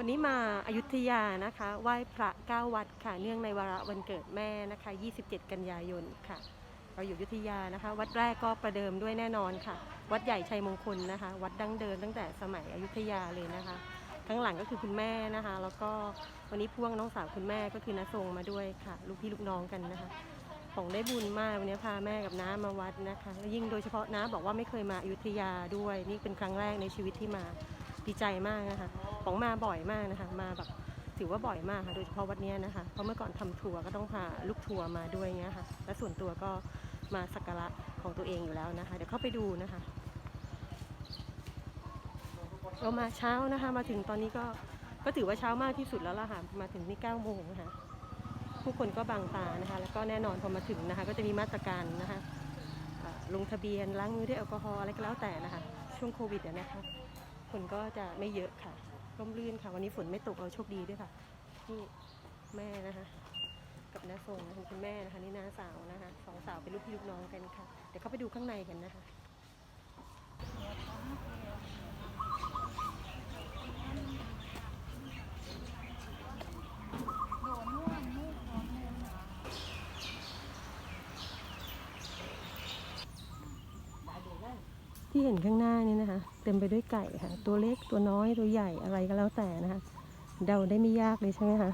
วันนี้มาอายุทยานะคะไหว้พระเก้าวัดค่ะ เนื่องในวาระวันเกิดแม่นะคะ 27 กันยายนค่ะ เราอยู่อยุธยานะคะ วัดแรกก็ประเดิมด้วยแน่นอนค่ะ วัดใหญ่ชัยมงคลนะคะ วัดดั้งเดิมตั้งแต่สมัยอยุธยาเลยนะคะข้างหลังก็คือคุณแม่นะคะ แล้วก็วันนี้พ่วงน้องสาวคุณแม่ก็คือน้าทรงมาด้วยค่ะ ลูกพี่ลูกน้องกันนะคะ ของได้บุญมากวันนี้พาแม่กับน้ามาวัดนะคะแล้วยิ่งโดยเฉพาะน้าบอกว่าไม่เคยมาอยุธยาด้วย นี่เป็นครั้งแรกในชีวิตที่มา ดีใจมากนะคะของมาบ่อยมากนะคะ มาแบบถือว่าบ่อยมากค่ะ โดยเฉพาะวัดนี้นะคะ เพราะเมื่อก่อนทำทัวร์ก็ต้องพาลูกทัวร์มาด้วยเงี้ยค่ะ และส่วนตัวก็มาสักการะของตัวเองอยู่แล้วนะคะ เดี๋ยวเข้าไปดูนะคะ เรามาเช้านะคะ มาถึงตอนนี้ก็ก็ถือว่าเช้ามากที่สุดแล้วล่ะค่ะ มาถึงนี่เก้าโมงนะคะผู้คนก็บางตานะคะ แล้วก็แน่นอนพอมาถึงนะคะ ก็จะมีมาตรการนะคะลงทะเบียนล้างมือด้วยแอลกอฮอล์อะไรก็แล้วแต่นะคะ ช่วงโควิดอะนะคะ คนก็จะไม่เยอะค่ะ ร่มรื่นค่ะ วันนี้ฝนไม่ตกเราโชคดีด้วยค่ะ นี่แม่นะคะ กับน้าทรงนะคะคุณแม่นะคะ นี่น้าสาวนะคะสองสาวเป็นลูกพี่ลูกน้องกันค่ะ เดี๋ยวเข้าไปดูข้างในกันนะคะ ที่เห็นข้างหน้านี่นะคะ เต็มไปด้วยไก่ค่ะ ตัวเล็กตัวน้อยตัวใหญ่อะไรก็แล้วแต่นะคะ เดาได้ไม่ยากเลยใช่ไหมคะ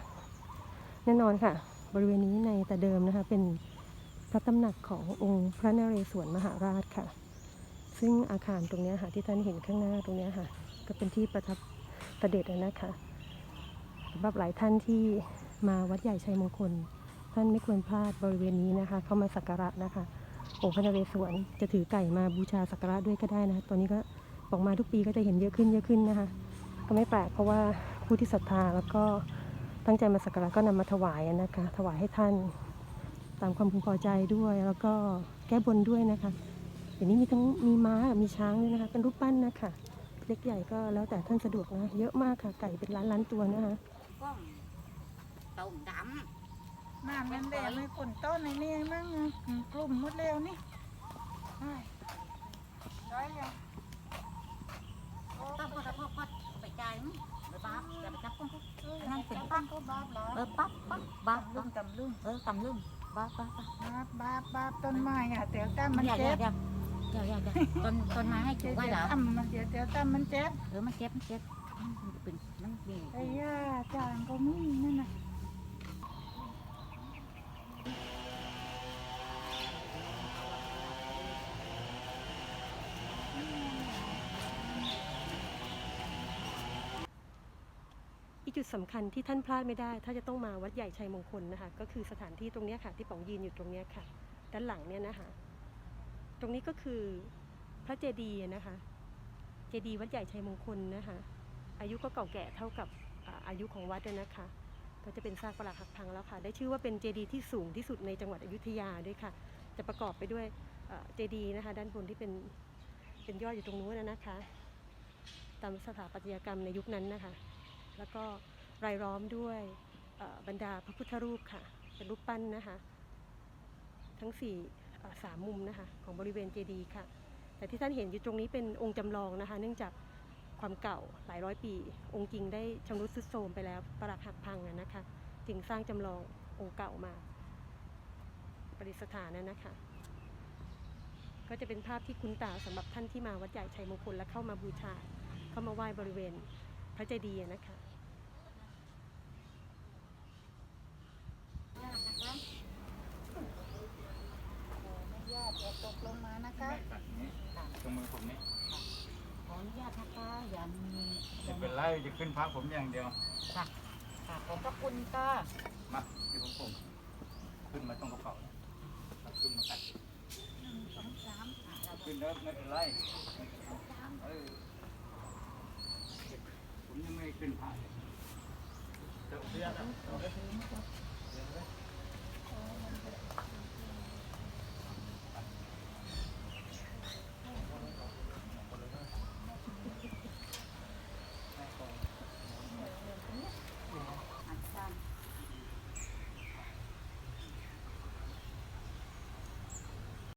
แน่นอนค่ะ บริเวณนี้ในแต่เดิมนะคะ เป็นพระตำหนักขององค์พระนเรศวรมหาราชค่ะ ซึ่งอาคารตรงนี้ค่ะ ที่ท่านเห็นข้างหน้าตรงนี้ค่ะ ก็เป็นที่ประทับเด็จนะคะสำหรับหลายท่านที่มาวัดใหญ่ชัยมงคล ท่านไม่ควรพลาดบริเวณนี้นะคะ เข้ามาสักการะนะคะ องค์พระนเรศวรจะถือไก่มาบูชาสักการะด้วยก็ได้นะตอนนี้ก็บอกมาทุกปีก็จะเห็นเยอะขึ้นเยอะขึ้นนะคะ ก็ไม่แปลกเพราะว่าผู้ที่ศรัทธาแล้วก็ตั้งใจมาสักการะก็นำมาถวายนะคะ ถวายให้ท่านตามความพึงพอใจด้วย แล้วก็แก้บนด้วยนะคะเดี๋ยวนี้มีทั้งมีม้ามีช้างด้วยนะคะ เป็นรูปปั้นนะคะเล็กใหญ่ก็แล้วแต่ท่านสะดวกนะ เยอะมากค่ะไก่เป็นล้านล้านตัวนะคะก้องต้มด น้ำมันแดงเลยฝนต้นในนี่มั่งกลุ่มหมดแล้วนี่เฮ้ยร้อยแล้วต้มก็จะพอพัดไปจ่ายมั้งไปบ้าอย่าไปจับก้องเขานั่นเป็นปั้นก็บาเออปั๊บปั๊บบ้าลุ่มตำลุ่มเออตำลึงบ้าบ้าบ้าบ้าบบ้าต้นไม้อะเตียวตั้มมันเจ็ย่าบอย่าอย่าอย่าต้นต้นไม้ให้ถูเตียกไว้เหรอตั้มมันเตียวเตี๋ยวตั้มมันเจ็บเออมันเจ็บมันเจ็บมันเป็นมันมีไอ้ย่าจางก็มี จุดสำคัญที่ท่านพลาดไม่ได้ ถ้าจะต้องมาวัดใหญ่ชัยมงคลนะคะ ก็คือสถานที่ตรงนี้ค่ะ ที่ป๋องยืนอยู่ตรงนี้ค่ะ ด้านหลังเนี่ยนะคะ ตรงนี้ก็คือพระเจดีย์นะคะ เจดีย์วัดใหญ่ชัยมงคลนะคะ อายุก็เก่าแก่เท่ากับอายุของวัดเลยนะคะ ก็จะเป็นซากปรักหักพังแล้วค่ะ ได้ชื่อว่าเป็นเจดีย์ที่สูงที่สุดในจังหวัดอยุธยาด้วยค่ะ จะประกอบไปด้วยเจดีย์นะคะ ด้านบนที่เป็นเป็นยอดอยู่ตรงนู้นนะคะ ตามสถาปัตยกรรมในยุคนั้นนะคะ แล้วก็รายล้อมด้วยบรรดาพระพุทธรูปค่ะ เป็นรูปปั้นนะคะ ทั้งสี่สามมุมนะคะของบริเวณเจดีย์ค่ะ แต่ที่ท่านเห็นอยู่ตรงนี้เป็นองค์จำลองนะคะ เนื่องจากความเก่าหลายร้อยปี องค์จริงได้ชำรุดทรุดโทรมไปแล้วปรักหักพังนะคะ จึงสร้างจำลององค์เก่ามาประดิษฐานนั้นนะคะ ก็จะเป็นภาพที่คุ้นตาสำหรับท่านที่มาวัดใหญ่ชัยมงคลและเข้ามาบูชา เข้ามาไหว้บริเวณ พระเจดีย์อะนะคะไม่ยากเดี๋ยวตกลงมานะคะตัดนี้ตรงมือผมนี่ขออนุญาตนะคะอย่ามีอจะย่าเป็นไรจะขึ้นพักผมอย่างเดียวค่ะค่ะขอบพระคุณค่ะมาที่ผมผมขึ้นมาตรงกระเป๋าแล้วขึ้นมาตัดหนึ่งสองสามขึ้นแล้วไม่เป็นไรเออ ผมยังไม่ขึ้นพักเ